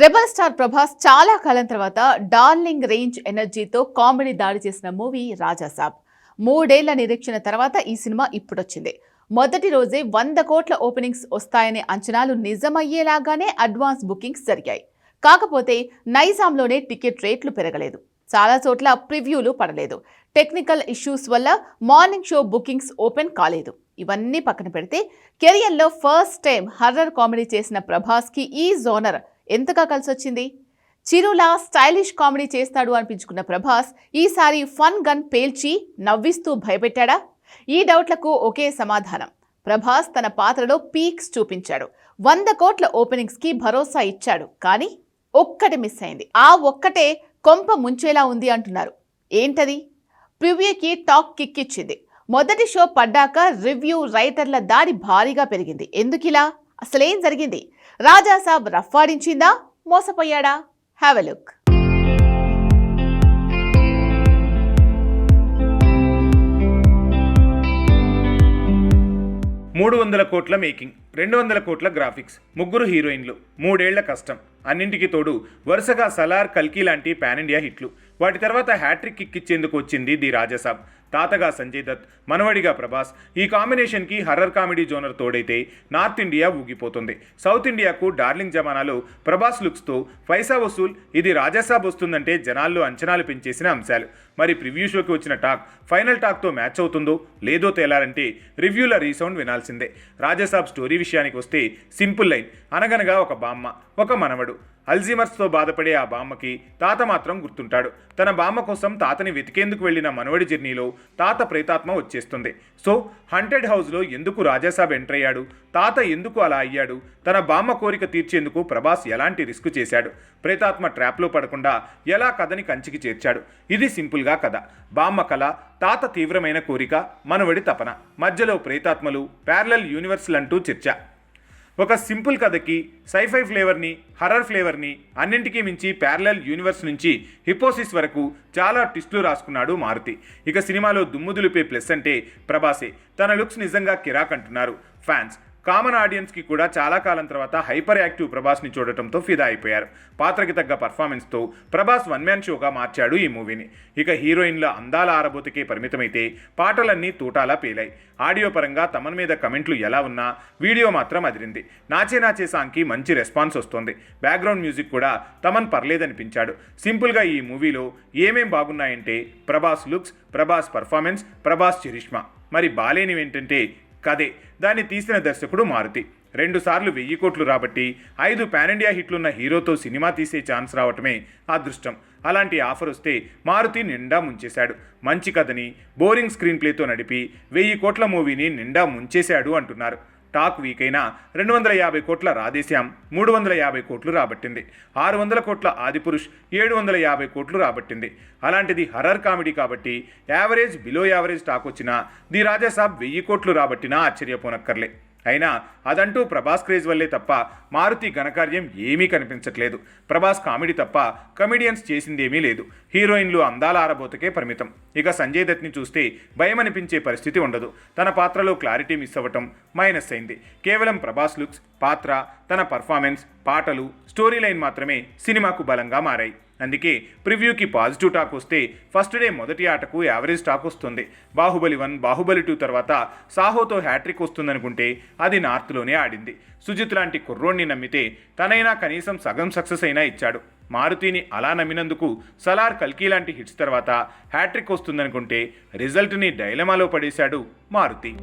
Rebel star Prabhas చాలా కాలం తర్వాత darling range ఎనర్జీతో కామెడీ దాడి చేసిన మూవీ రాజాసాబ్ మూడేళ్ళ నిరీక్షణ తర్వాత ఈ సినిమా ఇప్పుడొచ్చింది. మొదటి రోజే వంద కోట్ల ఓపెనింగ్స్ వస్తాయనే అంచనాలు నిజమయ్యేలాగానే అడ్వాన్స్ బుకింగ్స్ జరిగాయి. కాకపోతే నైజాంలోనే టికెట్ రేట్లు పెరగలేదు. చాలా చోట్ల ప్రివ్యూలు పడలేదు. టెక్నికల్ ఇష్యూస్ వల్ల మార్నింగ్ షో బుకింగ్స్ ఓపెన్ కాలేదు. ఇవన్నీ పక్కన పెడితే కెరియర్లో ఫస్ట్ టైం హర్రర్ కామెడీ చేసిన ప్రభాస్కి ఈ జోనర్ ఎంతగా కలిసొచ్చింది? చిరులా స్టైలిష్ కామెడీ చేస్తాడు అనిపించుకున్న ప్రభాస్ ఈసారి ఫన్ గన్ పేల్చి నవ్విస్తూ భయపెట్టాడా? ఈ డౌట్లకు ఒకే సమాధానం. ప్రభాస్ తన పాత్రలో పీక్స్ చూపించాడు. వంద కోట్ల ఓపెనింగ్స్కి భరోసా ఇచ్చాడు. కానీ ఒక్కటి మిస్ అయింది. ఆ ఒక్కటే కొంప ముంచేలా ఉంది అంటున్నారు. ఏంటది? ప్రివ్యూకి టాక్ కిక్ ఇచ్చింది మొదటి షో పడ్డాక రివ్యూ రైటర్ల దాడి భారీగా పెరిగింది. ఎందుకిలా? అసలేం జరిగింది? రాజాసాబ్ రఫ్ఫాడించిందా? మోసపోయాడా? హ్యావ్ ఎ లుక్ మూడు వందల కోట్ల మేకింగ్ రెండు వందల కోట్ల గ్రాఫిక్స్ ముగ్గురు హీరోయిన్లు మూడేళ్ళ కష్టం. అన్నింటికి తోడు వరుసగా సలార్ కల్కి లాంటి పాన్ ఇండియా హిట్లు. వాటి తర్వాత హ్యాట్రిక్ కిక్ ఇచ్చేందుకు వచ్చింది ది రాజసాబ్ తాతగా సంజయ్ దత్ మనవడిగా ప్రభాస్ ఈ కాంబినేషన్కి హర్రర్ కామెడీ జోనర్ తోడైతే నార్త్ ఇండియా ఊగిపోతుంది. సౌత్ ఇండియాకు డార్లింగ్ జమానాలో ప్రభాస్ లుక్స్తో పైసా వసూల్ ఇది రాజాసాబ్ వస్తుందంటే జనాల్లో అంచనాలు పెంచేసిన అంశాలు. మరి ప్రివ్యూ షోకి వచ్చిన టాక్ ఫైనల్ టాక్తో మ్యాచ్ అవుతుందో లేదో తేలాలంటే రివ్యూల రీసౌండ్ వినాల్సిందే. రాజాసాబ్ స్టోరీ విషయానికి వస్తే సింపుల్ లైన్ అనగనగా ఒక బామ్మ ఒక మనవడు. అల్జీమర్స్తో బాధపడే ఆ బామ్మకి తాత మాత్రం గుర్తుంటాడు. తన బామ్మ కోసం తాతని వెతికేందుకు వెళ్ళిన మనవడి జర్నీలో తాత ప్రేతాత్మ వచ్చేస్తుంది. సో హంటెడ్ హౌస్లో ఎందుకు రాజాసాబ్ ఎంటర్ అయ్యాడు తాత ఎందుకు అలా అయ్యాడు? తన బామ్మ కోరిక తీర్చేందుకు ప్రభాస్ ఎలాంటి రిస్క్ చేశాడు? ప్రేతాత్మ ట్రాప్లో పడకుండా ఎలా కథని కంచికి చేర్చాడు? ఇది సింపుల్గా కథ. బామ్మ కళ తాత తీవ్రమైన కోరిక మనవడి తపన. మధ్యలో ప్రేతాత్మలు ప్యారలల్ యూనివర్సల్ అంటూ చర్చ. ఒక సింపుల్ కథకి సైఫై ఫ్లేవర్ని హర్రర్ ఫ్లేవర్ని అన్నింటికీ మించి ప్యారలల్ యూనివర్స్ నుంచి హిపోసిస్ వరకు చాలా ట్విస్టులు రాసుకున్నాడు మారుతి. ఇక సినిమాలో దుమ్ము దులిపే ప్లస్ అంటే ప్రభాసే. తన లుక్స్ నిజంగా కిరాక్ అంటున్నారు. ఫ్యాన్స్ కామన్ ఆడియన్స్కి కూడా చాలా కాలం తర్వాత హైపర్ యాక్టివ్ ప్రభాస్ని చూడటంతో ఫిదా అయిపోయారు. పాత్రకి తగ్గ పర్ఫార్మెన్స్తో ప్రభాస్ వన్ మ్యాన్ షోగా మార్చాడు ఈ మూవీని. ఇక హీరోయిన్ల అందాల ఆరబోతికే పరిమితమైతే పాటలన్నీ తూటాలా పేలాయి ఆడియో పరంగా తమన్ మీద కమెంట్లు ఎలా ఉన్నా వీడియో మాత్రం అదిరింది. నాచే నాచే సాంగ్కి మంచి రెస్పాన్స్ వస్తుంది. బ్యాక్గ్రౌండ్ మ్యూజిక్ కూడా తమన్ పర్లేదనిపించాడు. సింపుల్గా ఈ మూవీలో ఏమేం బాగున్నాయంటే Prabhas looks Prabhas performance Prabhas charisma. మరి బాలేనివి ఏంటంటే కదే దాన్ని తీసిన దర్శకుడు మారుతి. రెండుసార్లు వెయ్యి కోట్లు రాబట్టి ఐదు పాన్ ఇండియా హిట్లున్న హీరోతో సినిమా తీసే ఛాన్స్ రావటమే అదృష్టం. అలాంటి ఆఫర్ వస్తే మారుతి నిండా ముంచేశాడు. మంచి కథని బోరింగ్ స్క్రీన్ ప్లేతో నడిపి వెయ్యి కోట్ల మూవీని నిండా ముంచేశాడు అంటున్నారు. టాక్ వీక్ అయినా రెండు వందల యాభై కోట్ల రాదేశాం మూడు వందల యాభై కోట్లు రాబట్టింది. ఆరు వందల కోట్ల ఆదిపురుష్ ఏడు వందల యాభై కోట్లు రాబట్టింది. అలాంటిది హర్రర్ కామెడీ కాబట్టి యావరేజ్ బిలో యావరేజ్ టాక్ వచ్చినా ది రాజాసాబ్ వెయ్యి కోట్లు రాబట్టినా ఆశ్చర్యపోనక్కర్లే. అయినా అదంటూ ప్రభాస్ క్రేజ్ వల్లే తప్ప మారుతి ఘనకార్యం ఏమీ కనిపించట్లేదు. ప్రభాస్ కామెడీ తప్ప కమెడియన్స్ చేసిందేమీ లేదు. హీరోయిన్లు అందాల ఆరబోతకే పరిమితం. ఇక సంజయ్ దత్ని చూస్తే భయం అనిపించే పరిస్థితి ఉండదు. తన పాత్రలో క్లారిటీ మిస్ అవ్వటం మైనస్ అయింది. కేవలం ప్రభాస్ లుక్స్ పాత్ర తన పర్ఫార్మెన్స్ పాటలు స్టోరీ లైన్ మాత్రమే సినిమాకు బలంగా మారాయి. అందుకే ప్రివ్యూకి పాజిటివ్ టాక్ వస్తే ఫస్ట్ డే మొదటి ఆటకు యావరేజ్ టాక్ వస్తుంది. బాహుబలి వన్ బాహుబలి టూ తర్వాత సాహోతో హ్యాట్రిక్ వస్తుందనుకుంటే అది నార్త్లోనే ఆడింది. సుజిత్ లాంటి కుర్రోణ్ణి నమ్మితే తనైనా కనీసం సగం సక్సెస్ అయినా ఇచ్చాడు. మారుతిని అలా నమ్మినందుకు సలార్ కల్కి లాంటి హిట్స్ తర్వాత హ్యాట్రిక్ వస్తుందనుకుంటే రిజల్ట్ని డైలమాలో పడేశాడు మారుతి.